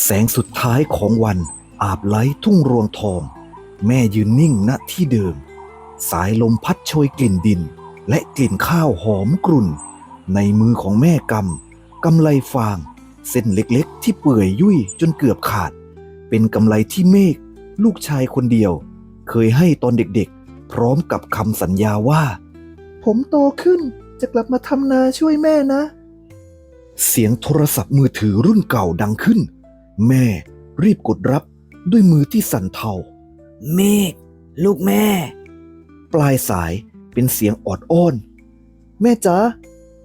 แสงสุดท้ายของวันอาบไล้ทุ่งรวงทอง แม่ยืนนิ่งณที่เดิม สายลมพัดโชยกลิ่นดิน และกลิ่นข้าวหอมกรุ่น ในมือของแม่กำกำไลฟาง เส้นเล็กๆ ที่เปื่อยยุ่ยจนเกือบขาด เป็นกำไลที่เมฆลูกชายคนเดียว เคยให้ตอนเด็กๆ พร้อมกับคำสัญญาว่า ผมโตขึ้นจะกลับมาทำนาช่วยแม่นะ เสียงโทรศัพท์มือถือรุ่นเก่าดังขึ้น แม่รีบกดรับด้วยมือที่สั่นเทา เมฆลูกแม่ ปลายสายเป็นเสียงออดอ้อน แม่จ๋า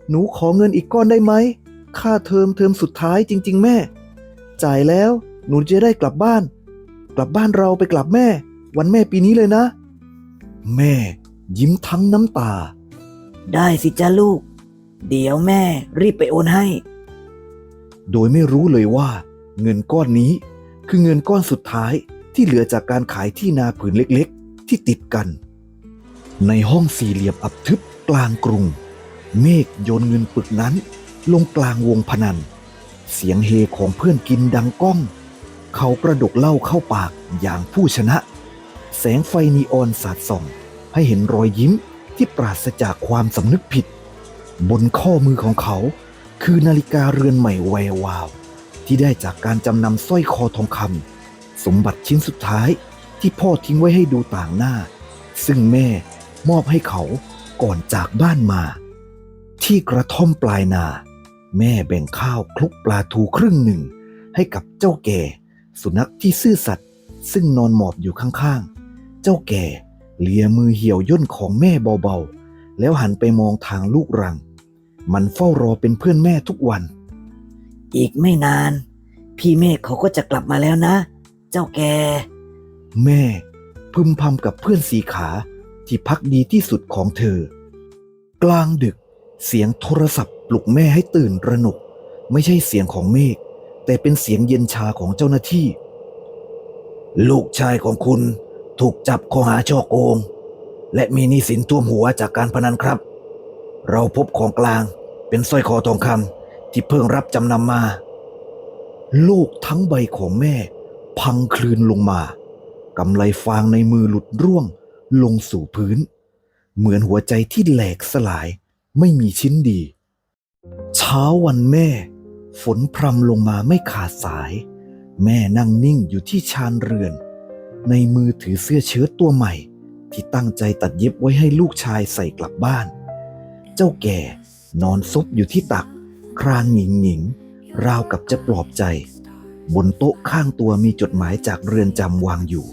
หนูขอเงินอีกก้อนได้ไหม ค่าเทอมเทอมสุดท้ายจริง ๆ แม่ จ่ายแล้วหนูจะได้กลับบ้าน กลับบ้านเราไปกลับแม่ วันแม่ปีนี้เลยนะ แม่ยิ้มทั้งน้ำตา ได้สิจ้าลูก เดี๋ยวแม่รีบไปโอนให้ โดยไม่รู้เลยว่า เงินก้อนนี้คือเงินก้อนสุดท้ายที่เหลือจากการขายที่นาผืนเล็กๆ ที่ติดกัน ในห้องสี่เหลี่ยมอับทึบกลางกรุง เมฆโยนเงินปึกนั้น ลงกลางวงพนัน เสียงเฮของเพื่อนกินดังก้อง เขากระดกเหล้าเข้าปากอย่างผู้ชนะ แสงไฟนีออนสาดส่อง ให้เห็นรอยยิ้มที่ปราศจากความสำนึกผิด บนข้อมือของเขา คือนาฬิกาเรือนใหม่แวววาว ที่ได้จากการจำนำสร้อยคอทองคำสมบัติชิ้นสุดท้ายที่พ่อทิ้งไว้ให้ดูต่างหน้า ซึ่งแม่มอบให้เขาก่อนจากบ้านมา ที่กระท่อมปลายนา แม่แบ่งข้าวคลุกปลาทูครึ่งหนึ่ง ให้กับเจ้าแก่ สุนัขที่ซื่อสัตย์ซึ่งนอนหมอบอยู่ข้างๆ เจ้าแก่เลียมือเหี่ยวย่นของแม่เบาๆ แล้วหันไปมองทางลูกรัง มันเฝ้ารอเป็นเพื่อนแม่ทุกวัน อีกไม่นาน พี่เมฆเขาก็จะกลับมาแล้วนะ เจ้าแก แม่ พึมพำกับเพื่อนสีขาที่พักดีที่สุดของเธอ กลางดึก เสียงโทรศัพท์ปลุกแม่ให้ตื่นระหนก ไม่ใช่เสียงของเมฆแต่เป็นเสียงเย็นชาของเจ้าหน้าที่ ลูกชายของคุณถูกจับข้อหาช่อโกง และมีหนี้สินท่วมหัวจากการพนันครับ เราพบของกลางเป็นสร้อยคอทองคำ ที่เพิ่งรับจำนำมา โลกทั้งใบของแม่ พังคลืนลงมากำไลฟางในมือหลุดร่วงลงสู่พื้น เหมือนหัวใจที่แหลกสลายไม่มีชิ้นดี เช้าวันแม่ ฝนพรำลงมาไม่ขาดสาย แม่นั่งนิ่งอยู่ที่ชานเรือน ในมือถือเสื้อเชิ้ตตัวใหม่ ที่ตั้งใจตัดเย็บไว้ให้ลูกชายใส่กลับบ้าน เจ้าแก่นอนซบอยู่ที่ตัก ครางหงิงหงิงราวกับจะปลอบใจ บนโต๊ะข้างตัวมีจดหมายจากเรือนจำวางอยู่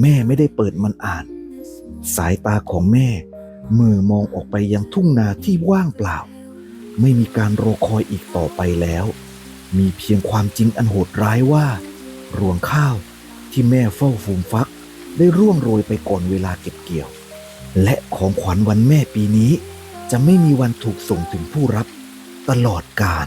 แม่ไม่ได้เปิดมันอ่าน สายตาของแม่ มือมองออกไปยังทุ่งนาที่ว่างเปล่า ไม่มีการรอคอยอีกต่อไปแล้ว มีเพียงความจริงอันโหดร้ายว่า รวงข้าวที่แม่เฝ้าฟูมฟัก ได้ร่วงโรยไปก่อนเวลาเก็บเกี่ยว และของขวัญวันแม่ปีนี้ จะไม่มีวันถูกส่งถึงผู้รับ ตลอดกาล